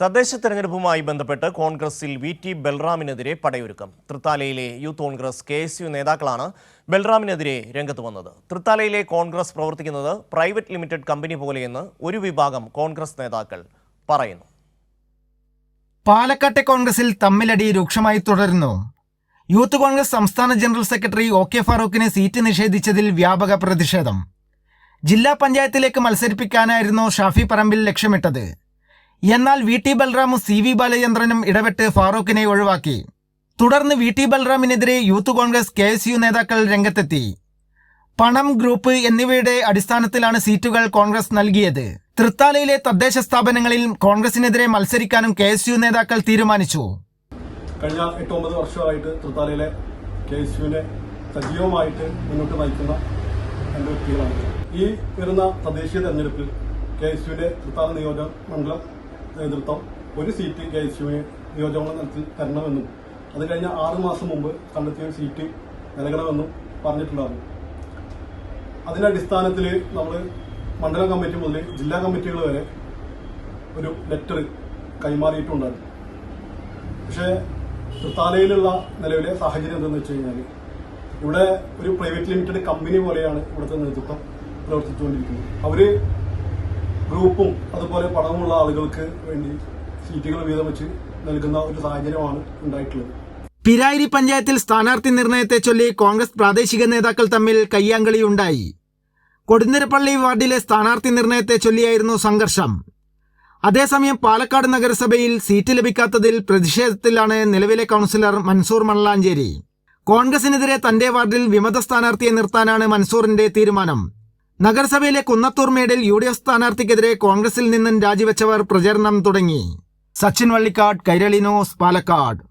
തദ്ദേശ തെരഞ്ഞെടുപ്പുമായി ബന്ധപ്പെട്ട് കോൺഗ്രസിൽ വി ടി ബൽറാമിനെതിരെ പടയൊരുക്കം. തൃത്താലയിലെ youth Congress K S U നേതാക്കളാണ് ബൽറാമിനെതിരെ രംഗത്ത് വന്നത്. തൃത്താലയിലെ കോൺഗ്രസ് പ്രവർത്തിക്കുന്നത് പ്രൈവറ്റ് ലിമിറ്റഡ് കമ്പനി പോലെയെന്ന് ഒരു വിഭാഗം കോൺഗ്രസ് നേതാക്കൾ പറയുന്നു. പാലക്കാട്ടെ കോൺഗ്രസിൽ തമ്മിലടി രൂക്ഷമായി തുടരുന്നു. യൂത്ത് കോൺഗ്രസ് സംസ്ഥാന ജനറൽ സെക്രട്ടറി ഒ കെ ഫാറൂഖിന് സീറ്റ് നിഷേധിച്ചതിൽ വ്യാപക പ്രതിഷേധം. ജില്ലാ പഞ്ചായത്തിലേക്ക് മത്സരിപ്പിക്കാനായിരുന്നു ഷാഫി പറമ്പിൽ ലക്ഷ്യമിട്ടത്. എന്നാൽ വി ടി ബൽറാമും സി വി ബാലചന്ദ്രനും ഇടപെട്ട് ഫാറൂഖിനെ ഒഴിവാക്കി. തുടർന്ന് V T ബൽറാമിനെതിരെ youth Congress K S U നേതാക്കൾ രംഗത്തെത്തി. പണം ഗ്രൂപ്പ് എന്നിവയുടെ അടിസ്ഥാനത്തിലാണ് സീറ്റുകൾ കോൺഗ്രസ് നൽകിയത്. തൃത്താലയിലെ തദ്ദേശ സ്ഥാപനങ്ങളിൽ കോൺഗ്രസിനെതിരെ മത്സരിക്കാനും കെ എസ് യു നേതാക്കൾ തീരുമാനിച്ചു. കഴിഞ്ഞ എട്ട് ഒമ്പത് വർഷമായിട്ട് തൃത്താലയിലെ കെ എസ് യുവിനെ സജീവമായിട്ട് മുന്നോട്ട് നയിക്കുന്ന രണ്ട് വ്യക്തികളാണ്. ഈ വരുന്ന തദ്ദേശീയ തെരഞ്ഞെടുപ്പിൽ കെ എസ് യുവിന്റെ തൃത്താല നിയോജക മണ്ഡലം നേതൃത്വം ഒരു സീറ്റ് കെ എസ് യുവിന് നിയോജക മണ്ഡലത്തിൽ തരണമെന്നും അത് കഴിഞ്ഞ ആറ് മാസം മുമ്പ് കണ്ടെത്തിയ ഒരു സീറ്റ് നൽകണമെന്നും പറഞ്ഞിട്ടുണ്ടായിരുന്നു. അതിന്റെ അടിസ്ഥാനത്തിൽ നമ്മൾ മണ്ഡലം കമ്മിറ്റി മുതൽ ജില്ലാ കമ്മിറ്റികൾ വരെ ഒരു ലെറ്റർ കൈമാറിയിട്ടുണ്ടായിരുന്നു. പക്ഷേ തൃത്താലയിലുള്ള നിലവിലെ സാഹചര്യം എന്തെന്ന് വെച്ച് കഴിഞ്ഞാൽ ഇവിടെ ഒരു പ്രൈവറ്റ് ലിമിറ്റഡ് കമ്പനി പോലെയാണ് ഇവിടുത്തെ നേതൃത്വം പ്രവർത്തിച്ചുകൊണ്ടിരിക്കുന്നത്. അവർ ഗ്രൂപ്പും അതുപോലെ പണമുള്ള ആളുകൾക്ക് വേണ്ടി സീറ്റുകൾ വീതം വെച്ച് നൽകുന്ന ഒരു സാഹചര്യമാണ് ഉണ്ടായിട്ടുള്ളത്. പിരായിരി പഞ്ചായത്തിൽ സ്ഥാനാർത്ഥി നിർണയത്തെ ചൊല്ലി കോൺഗ്രസ് പ്രാദേശിക നേതാക്കൾ തമ്മിൽ കയ്യാങ്കളി ഉണ്ടായി കൊടുന്നരപ്പള്ളി വാർഡിലെ സ്ഥാനാർത്ഥി നിർണയത്തെ ചൊല്ലിയായിരുന്നു സംഘർഷം. അതേസമയം പാലക്കാട് നഗരസഭയിൽ സീറ്റ് ലഭിക്കാത്തതിൽ പ്രതിഷേധത്തിലാണ് നിലവിലെ കൗൺസിലർ മൻസൂർ മണലാഞ്ചേരി കോൺഗ്രസിനെതിരെ തന്റെ വാർഡിൽ വിമത സ്ഥാനാർത്ഥിയെ നിർത്താനാണ് മൻസൂറിന്റെ തീരുമാനം. നഗരസഭയിലെ കുന്നത്തൂർ മേഡിൽ യു ഡി എഫ് സ്ഥാനാർത്ഥിക്കെതിരെ കോൺഗ്രസിൽ നിന്നും രാജിവെച്ചവർ പ്രചരണം തുടങ്ങി. സച്ചിൻ വള്ളിക്കാട് കൈരളി ന്യൂസ് പാലക്കാട്.